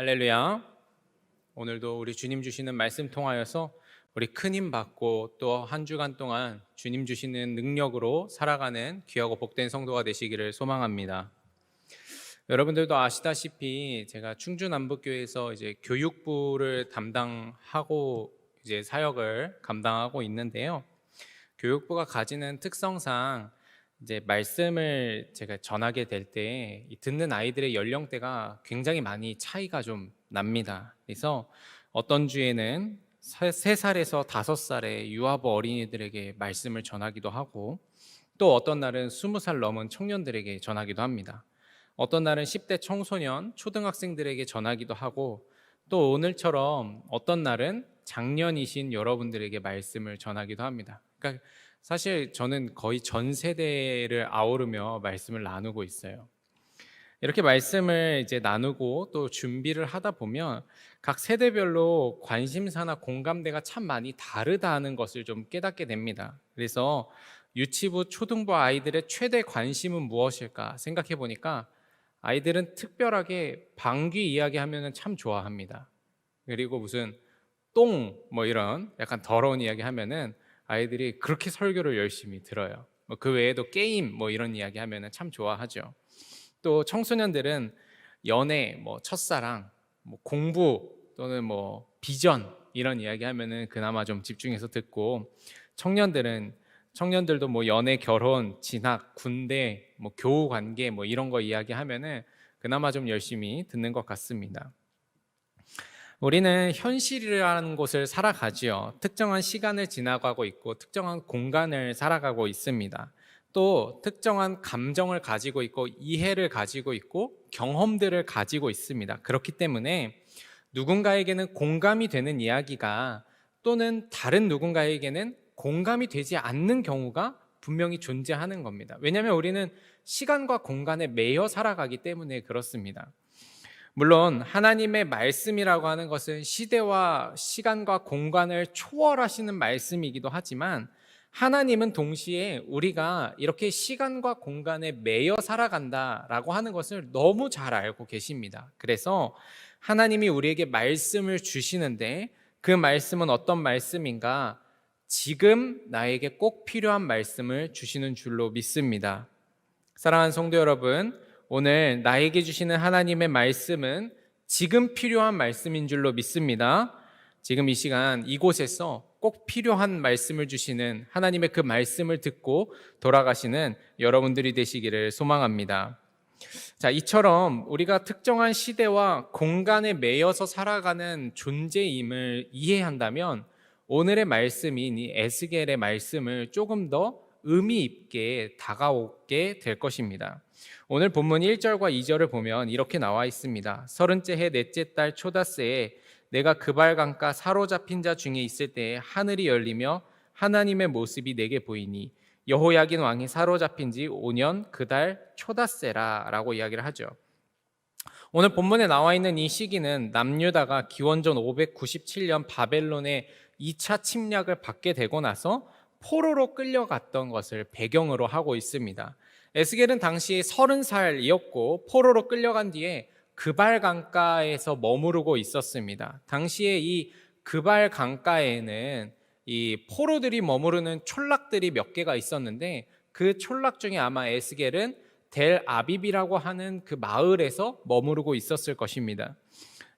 할렐루야. 오늘도 우리 주님 주시는 말씀 통하여서 우리 큰 힘 받고 또 한 주간 동안 주님 주시는 능력으로 살아가는 귀하고 복된 성도가 되시기를 소망합니다. 여러분들도 아시다시피 제가 충주 남북교회에서 이제 교육부를 담당하고 이제 사역을 감당하고 있는데요. 교육부가 가지는 특성상 이제 말씀을 제가 전하게 될 때 듣는 아이들의 연령대가 굉장히 많이 차이가 좀 납니다. 그래서 어떤 주에는 세 살에서 다섯 살의 유아부 어린이들에게 말씀을 전하기도 하고 또 어떤 날은 스무 살 넘은 청년들에게 전하기도 합니다. 어떤 날은 10대 청소년, 초등학생들에게 전하기도 하고 또 오늘처럼 어떤 날은 장년이신 여러분들에게 말씀을 전하기도 합니다. 그러니까 사실 저는 거의 전 세대를 아우르며 말씀을 나누고 있어요. 이렇게 말씀을 이제 나누고 또 준비를 하다 보면 각 세대별로 관심사나 공감대가 참 많이 다르다는 것을 좀 깨닫게 됩니다. 그래서 유치부, 초등부 아이들의 최대 관심은 무엇일까 생각해 보니까 아이들은 특별하게 방귀 이야기 하면 참 좋아합니다. 그리고 무슨 똥 뭐 이런 약간 더러운 이야기 하면은 아이들이 그렇게 설교를 열심히 들어요. 뭐 그 외에도 게임 뭐 이런 이야기 하면은 참 좋아하죠. 또 청소년들은 연애, 뭐 첫사랑, 뭐 공부 또는 뭐 비전 이런 이야기 하면은 그나마 좀 집중해서 듣고 청년들은 청년들도 뭐 연애, 결혼, 진학, 군대, 뭐 교우 관계 뭐 이런 거 이야기하면은 그나마 좀 열심히 듣는 것 같습니다. 우리는 현실이라는 곳을 살아가지요. 특정한 시간을 지나가고 있고 특정한 공간을 살아가고 있습니다. 또 특정한 감정을 가지고 있고 이해를 가지고 있고 경험들을 가지고 있습니다. 그렇기 때문에 누군가에게는 공감이 되는 이야기가 또는 다른 누군가에게는 공감이 되지 않는 경우가 분명히 존재하는 겁니다. 왜냐하면 우리는 시간과 공간에 매여 살아가기 때문에 그렇습니다. 물론 하나님의 말씀이라고 하는 것은 시대와 시간과 공간을 초월하시는 말씀이기도 하지만 하나님은 동시에 우리가 이렇게 시간과 공간에 매여 살아간다라고 하는 것을 너무 잘 알고 계십니다. 그래서 하나님이 우리에게 말씀을 주시는데 그 말씀은 어떤 말씀인가? 지금 나에게 꼭 필요한 말씀을 주시는 줄로 믿습니다. 사랑하는 성도 여러분, 오늘 나에게 주시는 하나님의 말씀은 지금 필요한 말씀인 줄로 믿습니다. 지금 이 시간 이곳에서 꼭 필요한 말씀을 주시는 하나님의 그 말씀을 듣고 돌아가시는 여러분들이 되시기를 소망합니다. 자, 이처럼 우리가 특정한 시대와 공간에 매여서 살아가는 존재임을 이해한다면 오늘의 말씀인 이 에스겔의 말씀을 조금 더 의미 있게 다가오게 될 것입니다. 오늘 본문 1절과 2절을 보면 이렇게 나와 있습니다. 서른째 해 넷째 달 초다스에 내가 그발강가 사로잡힌 자 중에 있을 때에 하늘이 열리며 하나님의 모습이 내게 보이니 여호야긴 왕이 사로잡힌 지 5년 그 달 초다세라라고 이야기를 하죠. 오늘 본문에 나와 있는 이 시기는 남유다가 기원전 597년 바벨론의 2차 침략을 받게 되고 나서 포로로 끌려갔던 것을 배경으로 하고 있습니다. 에스겔은 당시 30살이었고 포로로 끌려간 뒤에 그발 강가에서 머무르고 있었습니다. 당시에 이 그발 강가에는 이 포로들이 머무르는 촌락들이 몇 개가 있었는데 그 촌락 중에 아마 에스겔은 델 아비비라고 하는 그 마을에서 머무르고 있었을 것입니다.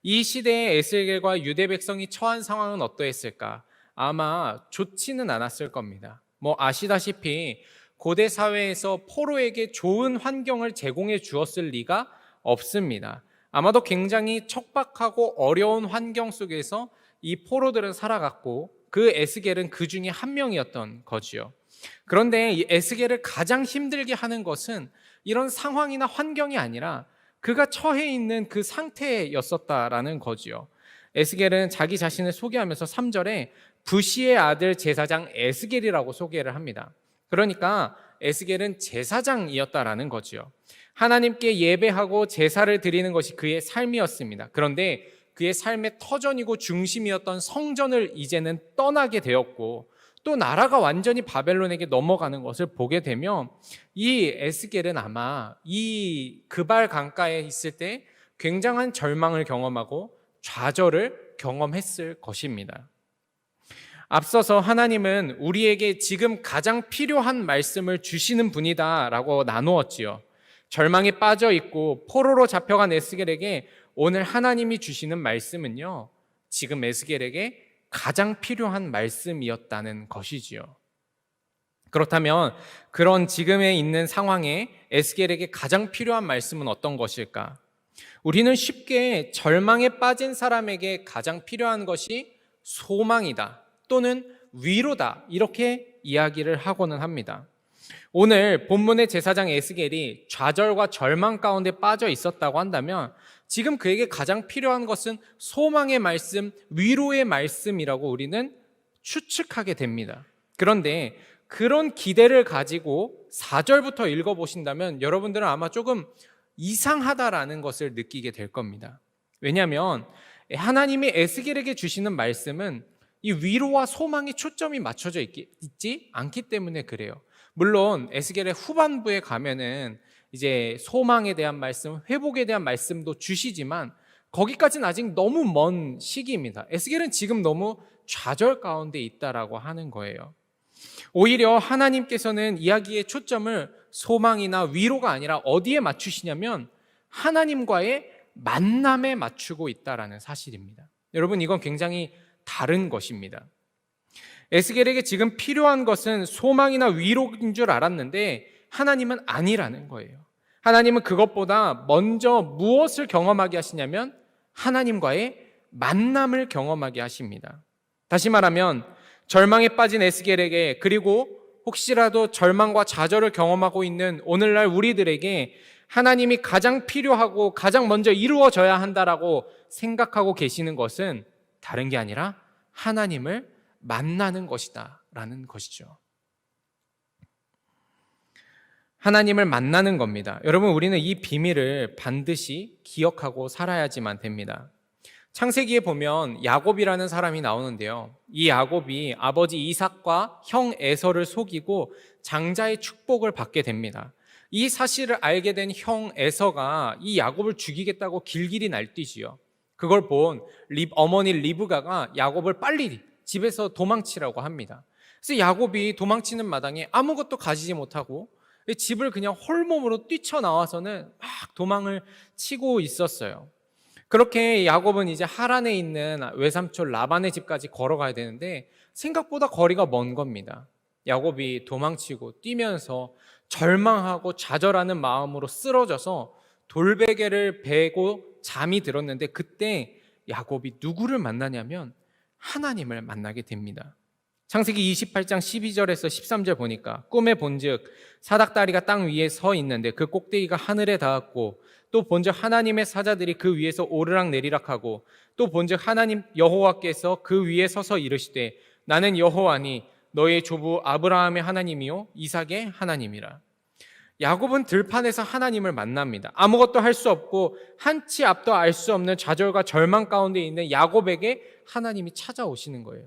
이 시대에 에스겔과 유대 백성이 처한 상황은 어떠했을까? 아마 좋지는 않았을 겁니다. 뭐 아시다시피 고대 사회에서 포로에게 좋은 환경을 제공해 주었을 리가 없습니다. 아마도 굉장히 척박하고 어려운 환경 속에서 이 포로들은 살아갔고 그 에스겔은 그 중에 한 명이었던 거지요. 그런데 이 에스겔을 가장 힘들게 하는 것은 이런 상황이나 환경이 아니라 그가 처해 있는 그 상태였었다라는 거지요. 에스겔은 자기 자신을 소개하면서 3절에 부시의 아들 제사장 에스겔이라고 소개를 합니다. 그러니까 에스겔은 제사장이었다라는 거지요. 하나님께 예배하고 제사를 드리는 것이 그의 삶이었습니다. 그런데 그의 삶의 터전이고 중심이었던 성전을 이제는 떠나게 되었고 또 나라가 완전히 바벨론에게 넘어가는 것을 보게 되면 이 에스겔은 아마 이 그발 강가에 있을 때 굉장한 절망을 경험하고 좌절을 경험했을 것입니다. 앞서서 하나님은 우리에게 지금 가장 필요한 말씀을 주시는 분이다라고 나누었지요. 절망에 빠져 있고 포로로 잡혀간 에스겔에게 오늘 하나님이 주시는 말씀은요. 지금 에스겔에게 가장 필요한 말씀이었다는 것이지요. 그렇다면 그런 지금에 있는 상황에 에스겔에게 가장 필요한 말씀은 어떤 것일까? 우리는 쉽게 절망에 빠진 사람에게 가장 필요한 것이 소망이다 또는 위로다 이렇게 이야기를 하고는 합니다. 오늘 본문의 제사장 에스겔이 좌절과 절망 가운데 빠져 있었다고 한다면 지금 그에게 가장 필요한 것은 소망의 말씀, 위로의 말씀이라고 우리는 추측하게 됩니다. 그런데 그런 기대를 가지고 4절부터 읽어보신다면 여러분들은 아마 조금 이상하다라는 것을 느끼게 될 겁니다. 왜냐하면 하나님이 에스겔에게 주시는 말씀은 이 위로와 소망에 초점이 맞춰져 있기, 있지 않기 때문에 그래요. 물론 에스겔의 후반부에 가면은 이제 소망에 대한 말씀, 회복에 대한 말씀도 주시지만 거기까지는 아직 너무 먼 시기입니다. 에스겔은 지금 너무 좌절 가운데 있다라고 하는 거예요. 오히려 하나님께서는 이야기의 초점을 소망이나 위로가 아니라 어디에 맞추시냐면 하나님과의 만남에 맞추고 있다라는 사실입니다. 여러분 이건 굉장히 다른 것입니다. 에스겔에게 지금 필요한 것은 소망이나 위로인 줄 알았는데 하나님은 아니라는 거예요. 하나님은 그것보다 먼저 무엇을 경험하게 하시냐면 하나님과의 만남을 경험하게 하십니다. 다시 말하면 절망에 빠진 에스겔에게 그리고 혹시라도 절망과 좌절을 경험하고 있는 오늘날 우리들에게 하나님이 가장 필요하고 가장 먼저 이루어져야 한다라고 생각하고 계시는 것은 다른 게 아니라 하나님을 만나는 것이다 라는 것이죠. 하나님을 만나는 겁니다. 여러분, 우리는 이 비밀을 반드시 기억하고 살아야지만 됩니다. 창세기에 보면 야곱이라는 사람이 나오는데요. 이 야곱이 아버지 이삭과 형 에서를 속이고 장자의 축복을 받게 됩니다. 이 사실을 알게 된 형 에서가 이 야곱을 죽이겠다고 길길이 날뛰지요. 그걸 본 리, 어머니 리브가가 야곱을 빨리 집에서 도망치라고 합니다. 그래서 야곱이 도망치는 마당에 아무것도 가지지 못하고 집을 그냥 홀몸으로 뛰쳐나와서는 막 도망을 치고 있었어요. 그렇게 야곱은 이제 하란에 있는 외삼촌 라반의 집까지 걸어가야 되는데 생각보다 거리가 먼 겁니다. 야곱이 도망치고 뛰면서 절망하고 좌절하는 마음으로 쓰러져서 돌베개를 베고 잠이 들었는데 그때 야곱이 누구를 만나냐면 하나님을 만나게 됩니다. 창세기 28장 12절에서 13절 보니까 꿈에 본즉 사닥다리가 땅 위에 서 있는데 그 꼭대기가 하늘에 닿았고 또 본즉 하나님의 사자들이 그 위에서 오르락 내리락 하고 또 본즉 하나님 여호와께서 그 위에 서서 이르시되 나는 여호와니 너의 조부 아브라함의 하나님이요 이삭의 하나님이라. 야곱은 들판에서 하나님을 만납니다. 아무것도 할 수 없고 한치 앞도 알 수 없는 좌절과 절망 가운데 있는 야곱에게 하나님이 찾아오시는 거예요.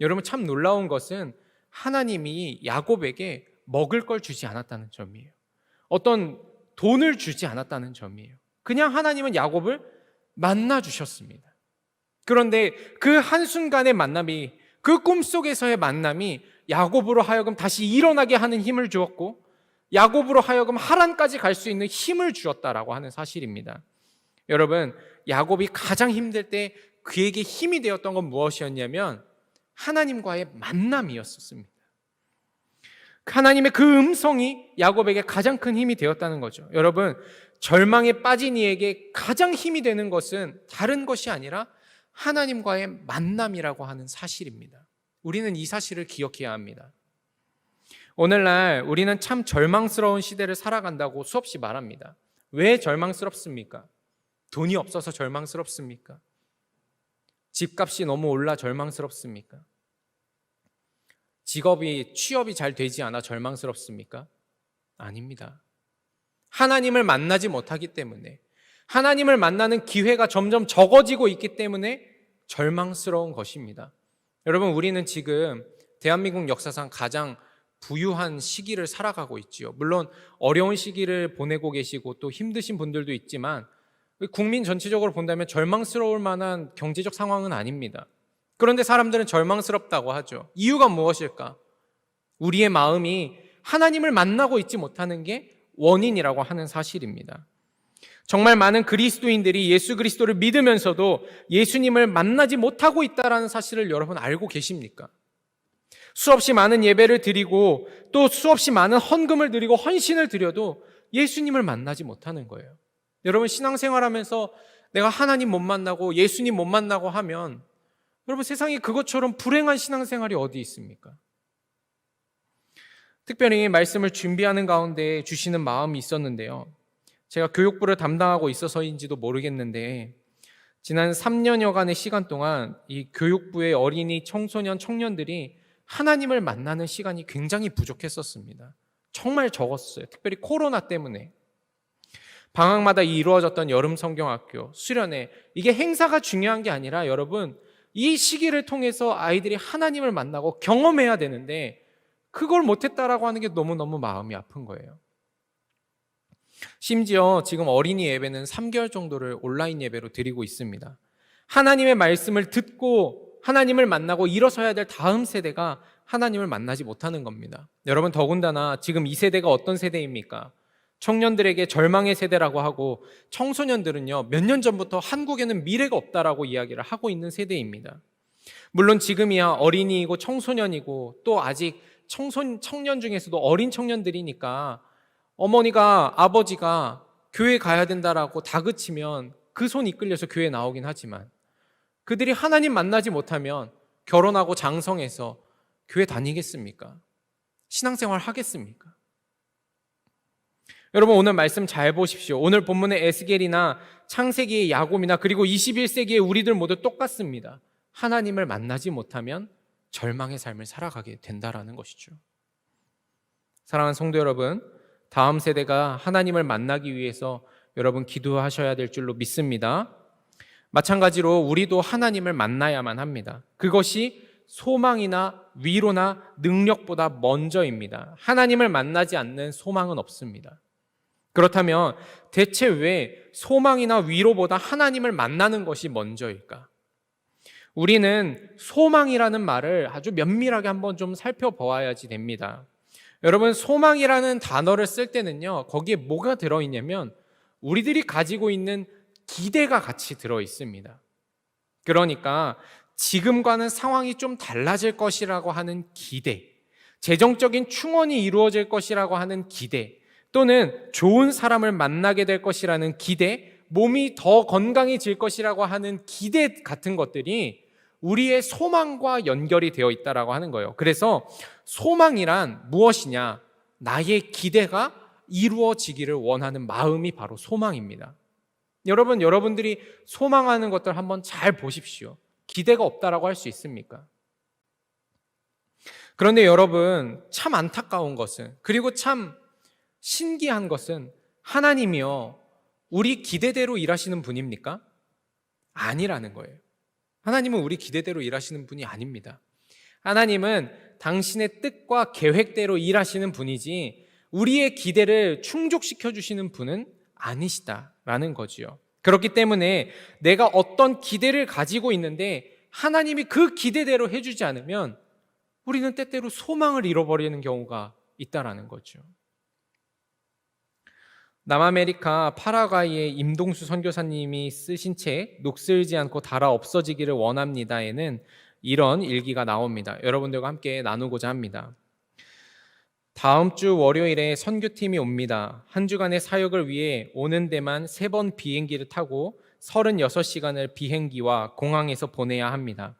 여러분 참 놀라운 것은 하나님이 야곱에게 먹을 걸 주지 않았다는 점이에요. 어떤 돈을 주지 않았다는 점이에요. 그냥 하나님은 야곱을 만나 주셨습니다. 그런데 그 한순간의 만남이 그 꿈속에서의 만남이 야곱으로 하여금 다시 일어나게 하는 힘을 주었고 야곱으로 하여금 하란까지 갈 수 있는 힘을 주었다라고 하는 사실입니다. 여러분, 야곱이 가장 힘들 때 그에게 힘이 되었던 건 무엇이었냐면 하나님과의 만남이었습니다. 하나님의 그 음성이 야곱에게 가장 큰 힘이 되었다는 거죠. 여러분, 절망에 빠진 이에게 가장 힘이 되는 것은 다른 것이 아니라 하나님과의 만남이라고 하는 사실입니다. 우리는 이 사실을 기억해야 합니다. 오늘날 우리는 참 절망스러운 시대를 살아간다고 수없이 말합니다. 왜 절망스럽습니까? 돈이 없어서 절망스럽습니까? 집값이 너무 올라 절망스럽습니까? 직업이 취업이 잘 되지 않아 절망스럽습니까? 아닙니다. 하나님을 만나지 못하기 때문에 하나님을 만나는 기회가 점점 적어지고 있기 때문에 절망스러운 것입니다. 여러분 우리는 지금 대한민국 역사상 가장 부유한 시기를 살아가고 있지요. 물론 어려운 시기를 보내고 계시고 또 힘드신 분들도 있지만 국민 전체적으로 본다면 절망스러울 만한 경제적 상황은 아닙니다. 그런데 사람들은 절망스럽다고 하죠. 이유가 무엇일까? 우리의 마음이 하나님을 만나고 있지 못하는 게 원인이라고 하는 사실입니다. 정말 많은 그리스도인들이 예수 그리스도를 믿으면서도 예수님을 만나지 못하고 있다라는 사실을 여러분 알고 계십니까? 수없이 많은 예배를 드리고 또 수없이 많은 헌금을 드리고 헌신을 드려도 예수님을 만나지 못하는 거예요. 여러분 신앙생활 하면서 내가 하나님 못 만나고 예수님 못 만나고 하면 여러분 세상에 그것처럼 불행한 신앙생활이 어디 있습니까? 특별히 말씀을 준비하는 가운데 주시는 마음이 있었는데요. 제가 교육부를 담당하고 있어서인지도 모르겠는데 지난 3년여간의 시간 동안 이 교육부의 어린이, 청소년, 청년들이 하나님을 만나는 시간이 굉장히 부족했었습니다. 정말 적었어요. 특별히 코로나 때문에. 방학마다 이루어졌던 여름 성경학교, 수련회, 이게 행사가 중요한 게 아니라 여러분, 이 시기를 통해서 아이들이 하나님을 만나고 경험해야 되는데, 그걸 못했다라고 하는 게 너무너무 마음이 아픈 거예요. 심지어 지금 어린이 예배는 3개월 정도를 온라인 예배로 드리고 있습니다. 하나님의 말씀을 듣고 하나님을 만나고 일어서야 될 다음 세대가 하나님을 만나지 못하는 겁니다. 여러분 더군다나 지금 이 세대가 어떤 세대입니까? 청년들에게 절망의 세대라고 하고 청소년들은요 몇 년 전부터 한국에는 미래가 없다라고 이야기를 하고 있는 세대입니다. 물론 지금이야 어린이이고 청소년이고 또 아직 청소 청년 중에서도 어린 청년들이니까 어머니가 아버지가 교회 가야 된다라고 다그치면 그 손 이끌려서 교회 나오긴 하지만 그들이 하나님 만나지 못하면 결혼하고 장성해서 교회 다니겠습니까? 신앙생활 하겠습니까? 여러분 오늘 말씀 잘 보십시오. 오늘 본문의 에스겔이나 창세기의 야곱이나 그리고 21세기의 우리들 모두 똑같습니다. 하나님을 만나지 못하면 절망의 삶을 살아가게 된다라는 것이죠. 사랑하는 성도 여러분, 다음 세대가 하나님을 만나기 위해서 여러분 기도하셔야 될 줄로 믿습니다. 마찬가지로 우리도 하나님을 만나야만 합니다. 그것이 소망이나 위로나 능력보다 먼저입니다. 하나님을 만나지 않는 소망은 없습니다. 그렇다면 대체 왜 소망이나 위로보다 하나님을 만나는 것이 먼저일까? 우리는 소망이라는 말을 아주 면밀하게 한번 좀 살펴보아야지 됩니다. 여러분, 소망이라는 단어를 쓸 때는요, 거기에 뭐가 들어있냐면, 우리들이 가지고 있는 기대가 같이 들어 있습니다. 그러니까 지금과는 상황이 좀 달라질 것이라고 하는 기대, 재정적인 충원이 이루어질 것이라고 하는 기대, 또는 좋은 사람을 만나게 될 것이라는 기대, 몸이 더 건강해질 것이라고 하는 기대 같은 것들이 우리의 소망과 연결이 되어 있다라고 하는 거예요. 그래서 소망이란 무엇이냐? 나의 기대가 이루어지기를 원하는 마음이 바로 소망입니다. 여러분, 여러분들이 소망하는 것들 한번 잘 보십시오. 기대가 없다라고 할 수 있습니까? 그런데 여러분, 참 안타까운 것은, 그리고 참 신기한 것은 하나님이요, 우리 기대대로 일하시는 분입니까? 아니라는 거예요. 하나님은 우리 기대대로 일하시는 분이 아닙니다. 하나님은 당신의 뜻과 계획대로 일하시는 분이지 우리의 기대를 충족시켜 주시는 분은 아니시다라는 거지요. 그렇기 때문에 내가 어떤 기대를 가지고 있는데 하나님이 그 기대대로 해주지 않으면 우리는 때때로 소망을 잃어버리는 경우가 있다라는 거죠. 남아메리카 파라과이의 임동수 선교사님이 쓰신 책 녹슬지 않고 달아 없어지기를 원합니다에는 이런 일기가 나옵니다. 여러분들과 함께 나누고자 합니다. 다음 주 월요일에 선교팀이 옵니다. 한 주간의 사역을 위해 오는 데만 세 번 비행기를 타고 36시간을 비행기와 공항에서 보내야 합니다.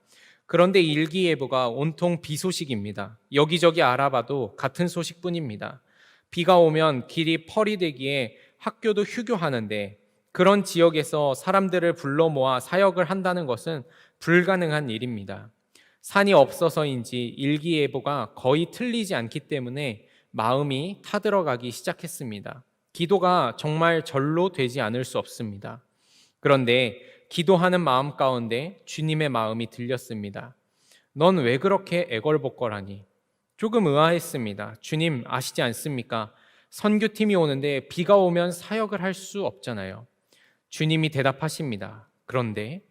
그런데 일기예보가 온통 비 소식입니다. 여기저기 알아봐도 같은 소식뿐입니다. 비가 오면 길이 펄이 되기에 학교도 휴교하는데 그런 지역에서 사람들을 불러 모아 사역을 한다는 것은 불가능한 일입니다. 산이 없어서인지 일기예보가 거의 틀리지 않기 때문에 마음이 타들어가기 시작했습니다. 기도가 정말 절로 되지 않을 수 없습니다. 그런데 기도하는 마음 가운데 주님의 마음이 들렸습니다. 넌 왜 그렇게 애걸복걸하니? 조금 의아했습니다. 주님 아시지 않습니까? 선교팀이 오는데 비가 오면 사역을 할 수 없잖아요. 주님이 대답하십니다. 그런데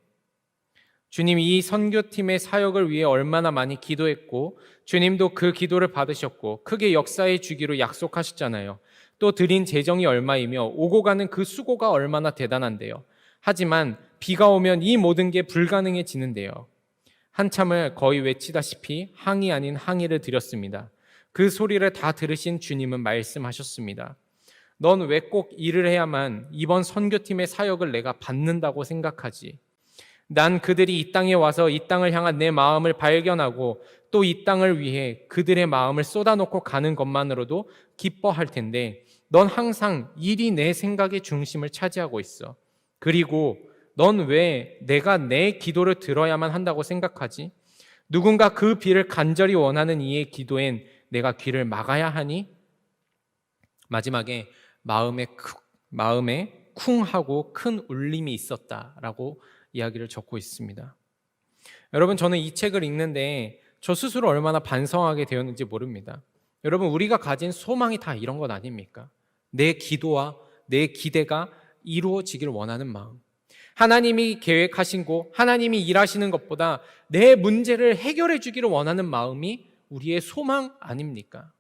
주님이 이 선교팀의 사역을 위해 얼마나 많이 기도했고 주님도 그 기도를 받으셨고 크게 역사해 주기로 약속하셨잖아요. 또 드린 재정이 얼마이며 오고 가는 그 수고가 얼마나 대단한데요. 하지만 비가 오면 이 모든 게 불가능해지는데요. 한참을 거의 외치다시피 항의 아닌 항의를 드렸습니다. 그 소리를 다 들으신 주님은 말씀하셨습니다. 넌 왜 꼭 일을 해야만 이번 선교팀의 사역을 내가 받는다고 생각하지? 난 그들이 이 땅에 와서 이 땅을 향한 내 마음을 발견하고 또 이 땅을 위해 그들의 마음을 쏟아놓고 가는 것만으로도 기뻐할 텐데 넌 항상 일이 내 생각의 중심을 차지하고 있어. 그리고 넌 왜 내가 내 기도를 들어야만 한다고 생각하지? 누군가 그 비를 간절히 원하는 이의 기도엔 내가 귀를 막아야 하니? 마지막에 마음에 크, 마음에 쿵 하고 큰 울림이 있었다라고 이야기를 적고 있습니다. 여러분 저는 이 책을 읽는데 저 스스로 얼마나 반성하게 되었는지 모릅니다. 여러분 우리가 가진 소망이 다 이런 것 아닙니까? 내 기도와 내 기대가 이루어지길 원하는 마음. 하나님이 계획하신 고 하나님이 일하시는 것보다 내 문제를 해결해 주기를 원하는 마음이 우리의 소망 아닙니까?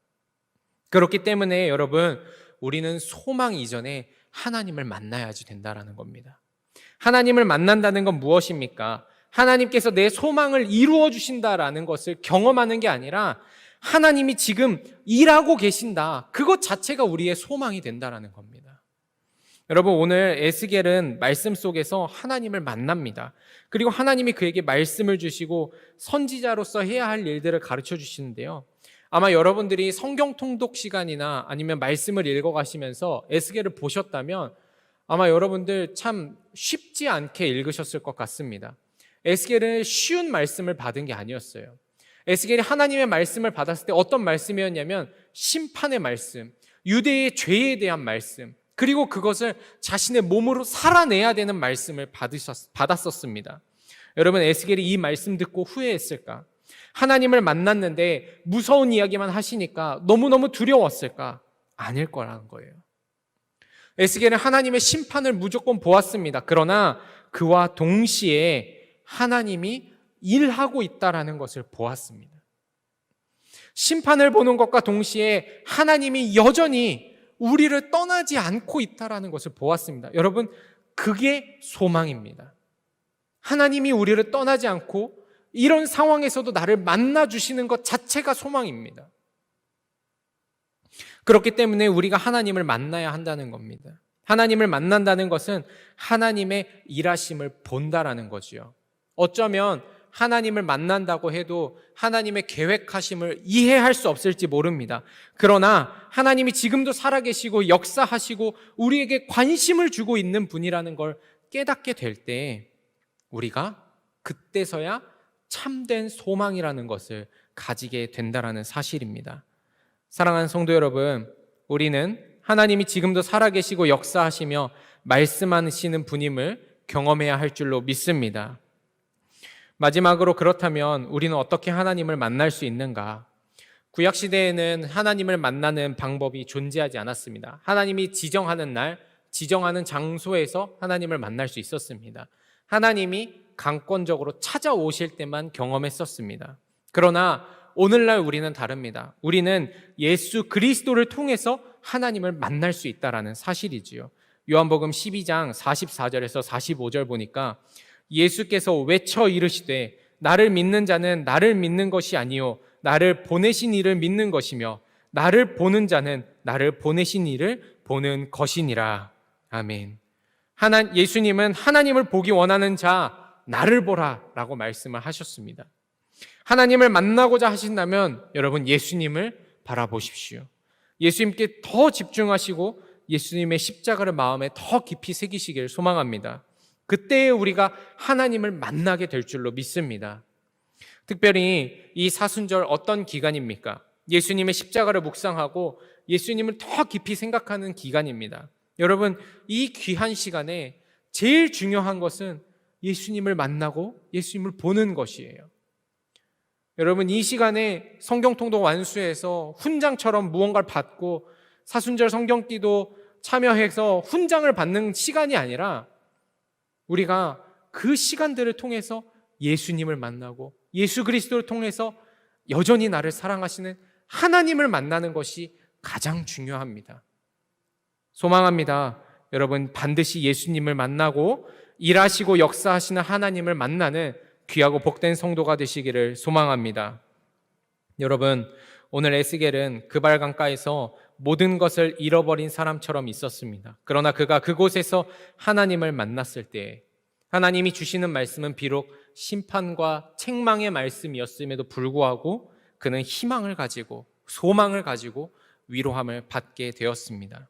그렇기 때문에 여러분 우리는 소망 이전에 하나님을 만나야지 된다라는 겁니다. 하나님을 만난다는 건 무엇입니까? 하나님께서 내 소망을 이루어 주신다라는 것을 경험하는 게 아니라 하나님이 지금 일하고 계신다. 그것 자체가 우리의 소망이 된다라는 겁니다. 여러분 오늘 에스겔은 말씀 속에서 하나님을 만납니다. 그리고 하나님이 그에게 말씀을 주시고 선지자로서 해야 할 일들을 가르쳐 주시는데요. 아마 여러분들이 성경 통독 시간이나 아니면 말씀을 읽어 가시면서 에스겔을 보셨다면 아마 여러분들 참 쉽지 않게 읽으셨을 것 같습니다. 에스겔은 쉬운 말씀을 받은 게 아니었어요. 에스겔이 하나님의 말씀을 받았을 때 어떤 말씀이었냐면 심판의 말씀, 유대의 죄에 대한 말씀, 그리고 그것을 자신의 몸으로 살아내야 되는 말씀을 받으셨, 받았었습니다. 여러분 에스겔이 이 말씀 듣고 후회했을까? 하나님을 만났는데 무서운 이야기만 하시니까 너무너무 두려웠을까? 아닐 거라는 거예요. 에스겔은 하나님의 심판을 무조건 보았습니다. 그러나 그와 동시에 하나님이 일하고 있다라는 것을 보았습니다. 심판을 보는 것과 동시에 하나님이 여전히 우리를 떠나지 않고 있다라는 것을 보았습니다. 여러분, 그게 소망입니다. 하나님이 우리를 떠나지 않고 이런 상황에서도 나를 만나 주시는 것 자체가 소망입니다. 그렇기 때문에 우리가 하나님을 만나야 한다는 겁니다. 하나님을 만난다는 것은 하나님의 일하심을 본다라는 거지요. 어쩌면 하나님을 만난다고 해도 하나님의 계획하심을 이해할 수 없을지 모릅니다. 그러나 하나님이 지금도 살아계시고 역사하시고 우리에게 관심을 주고 있는 분이라는 걸 깨닫게 될 때 우리가 그때서야 참된 소망이라는 것을 가지게 된다라는 사실입니다. 사랑하는 성도 여러분, 우리는 하나님이 지금도 살아계시고 역사하시며 말씀하시는 분임을 경험해야 할 줄로 믿습니다. 마지막으로 그렇다면 우리는 어떻게 하나님을 만날 수 있는가? 구약 시대에는 하나님을 만나는 방법이 존재하지 않았습니다. 하나님이 지정하는 날, 지정하는 장소에서 하나님을 만날 수 있었습니다. 하나님이 강권적으로 찾아오실 때만 경험했었습니다. 그러나 오늘날 우리는 다릅니다. 우리는 예수 그리스도를 통해서 하나님을 만날 수 있다라는 사실이지요. 요한복음 12장 44절에서 45절 보니까 예수께서 외쳐 이르시되 나를 믿는 자는 나를 믿는 것이 아니요 나를 보내신 이를 믿는 것이며 나를 보는 자는 나를 보내신 이를 보는 것이니라. 아멘. 하나 예수님은 하나님을 보기 원하는 자 나를 보라라고 말씀을 하셨습니다. 하나님을 만나고자 하신다면 여러분 예수님을 바라보십시오. 예수님께 더 집중하시고 예수님의 십자가를 마음에 더 깊이 새기시길 소망합니다. 그때 우리가 하나님을 만나게 될 줄로 믿습니다. 특별히 이 사순절 어떤 기간입니까? 예수님의 십자가를 묵상하고 예수님을 더 깊이 생각하는 기간입니다. 여러분, 이 귀한 시간에 제일 중요한 것은 예수님을 만나고 예수님을 보는 것이에요. 여러분, 이 시간에 성경 통독 완수해서 훈장처럼 무언가를 받고 사순절 성경기도 참여해서 훈장을 받는 시간이 아니라 우리가 그 시간들을 통해서 예수님을 만나고 예수 그리스도를 통해서 여전히 나를 사랑하시는 하나님을 만나는 것이 가장 중요합니다. 소망합니다. 여러분 반드시 예수님을 만나고 일하시고 역사하시는 하나님을 만나는 귀하고 복된 성도가 되시기를 소망합니다. 여러분 오늘 에스겔은 그발 강가에서 모든 것을 잃어버린 사람처럼 있었습니다. 그러나 그가 그곳에서 하나님을 만났을 때 하나님이 주시는 말씀은 비록 심판과 책망의 말씀이었음에도 불구하고 그는 희망을 가지고 소망을 가지고 위로함을 받게 되었습니다.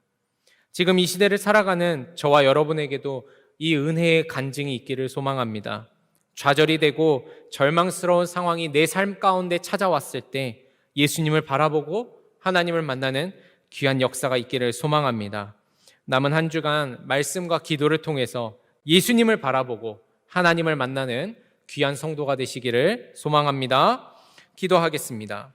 지금 이 시대를 살아가는 저와 여러분에게도 이 은혜의 간증이 있기를 소망합니다. 좌절이 되고 절망스러운 상황이 내 삶 가운데 찾아왔을 때 예수님을 바라보고 하나님을 만나는 귀한 역사가 있기를 소망합니다. 남은 한 주간 말씀과 기도를 통해서 예수님을 바라보고 하나님을 만나는 귀한 성도가 되시기를 소망합니다. 기도하겠습니다.